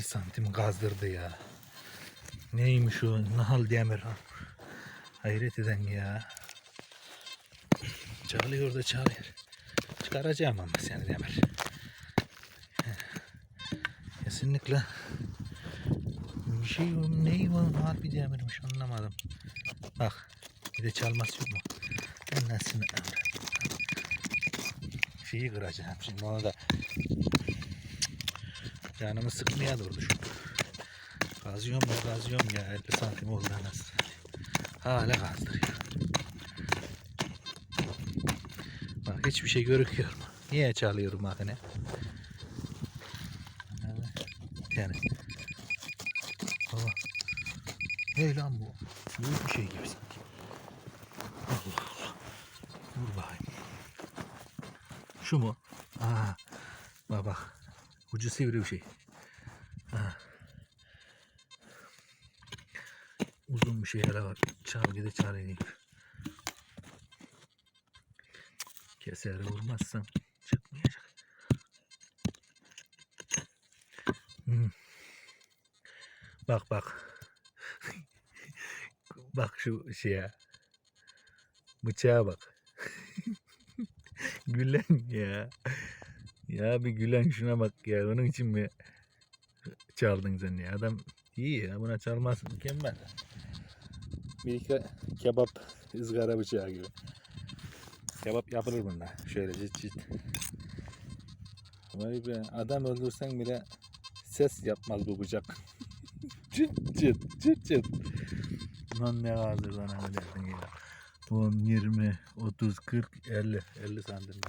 50 santim kazdırdı ya. Neymiş o nahal demir ha. Hayret eden ya. Çalıyor da çalıyor. Çıkaracağım ama seni demir. Kesinlikle bir şey neyi var harbi demirmiş anlamadım. Bak bir de çalması yok mu? Ben nasıl şeyi kıracağım şimdi onu da canımı sıkmaya durdu şu. Kazıyorum da kazıyorum ya 50 santim oldu anasını. Hala kazdırıyor. Bak hiçbir şey görüküyor mu? Niye çalıyorum makine? Yani. Baba. Ne lan bu? Büyük bir şey gibi sanki. Allah Allah. Dur bakayım. Şu mu? Aa. Bak bak. Ucu sivri bir şey. Ha. Uzun bir şey hele var. Çalgıda çare Keser vurmazsam çıkmayacak. Hmm. Bak bak. bak şu şeye. Bıçağa bak. Gülen ya. Ya bir gülen şuna bak ya. Onun için mi çaldın sen ya? Adam iyi ya. Buna çalmaz. Mükemmel. Bir iki kebap ızgara bıçağı gibi. Kebap yapılır bunda. Şöyle cıt cıt. Vay be. Adam öldürsen bile ses yapmaz bu bıçak. çıt çıt çıt çıt. Lan ne vardır ne derdin ya. 10, 20, 30, 40, 50. 50 santim.